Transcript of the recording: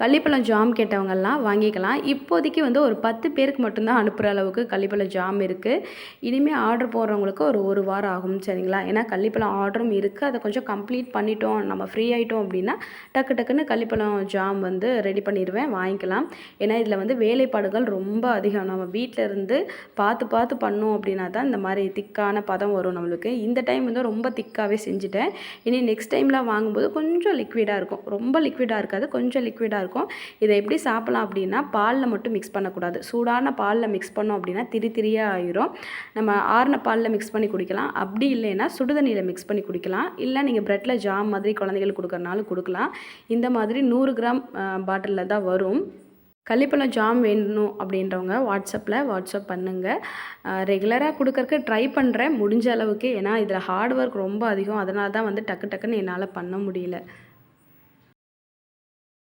கள்ளிப்பழம் jam கேட்டவங்கெல்லாம் வாங்கிக்கலாம். இப்போதைக்கு வந்து ஒரு பத்து பேருக்கு மட்டும்தான் அனுப்புகிற அளவுக்கு கள்ளிப்பழம் ஜாம் இருக்குது இனிமேல் ஆர்டர் போடுறவங்களுக்கு ஒரு ஒரு வாரம் ஆகும் சரிங்களா? ஏன்னா கள்ளிப்பழம் ஆர்டரும் இருக்குது அதை கொஞ்சம் கம்ப்ளீட் பண்ணிட்டோம். நம்ம ஃப்ரீ ஆகிட்டோம் அப்படின்னா டக்கு டக்குன்னு கள்ளிப்பழம் ஜாம் வந்து ரெடி பண்ணிடுவேன். வாங்கிக்கலாம். ஏன்னா இதில் வந்து வேலைப்பாடுகள் ரொம்ப அதிகம். நம்ம வீட்டில் இருந்து பார்த்து பார்த்து பண்ணோம் அப்படின்னா தான் இந்த மாதிரி திக்கான பதம் வரும் நம்மளுக்கு. இந்த டைம் வந்து ரொம்ப திக்காகவே செஞ்சுட்டேன். இனி நெக்ஸ்ட் டைம்லாம் வாங்கும்போது கொஞ்சம் லிக்விடாக இருக்கும். ரொம்ப லிக்விடாக இருக்காது. கொஞ்சம் லிக்விடாக இருக்கும். இதை எப்படி சாப்பிட்லாம் அப்படின்னா பாலில் மட்டும் மிக்ஸ் பண்ணக்கூடாது. சூடான பாலில் மிக்ஸ் பண்ணோம் அப்படின்னா திரி திரியாக ஆயிரும். நம்ம ஆறின பாலில் மிக்ஸ் பண்ணி குடிக்கலாம். அப்படி இல்லைன்னா சுடுதண்ணியில் மிக்ஸ் பண்ணி குடிக்கலாம். இல்லை நீங்கள் ப்ரெட்டில் ஜாம் மாதிரி குழந்தைகளுக்கு கொடுக்குறனாலும் கொடுக்கலாம். இந்த மாதிரி நூறு கிராம் பாட்டிலில் தான் வரும். கள்ளிப்பழம் ஜாம் வேணும் அப்படின்றவங்க வாட்ஸ்அப்பில் வாட்ஸ்அப் பண்ணுங்கள் ரெகுலராக கொடுக்கறக்கு ட்ரை பண்ணுறேன் முடிஞ்ச அளவுக்கு. ஏன்னா இதில் ஹார்ட் ஒர்க் ரொம்ப அதிகம். அதனால தான் வந்து டக்கு டக்குன்னு என்னால் பண்ண முடியல.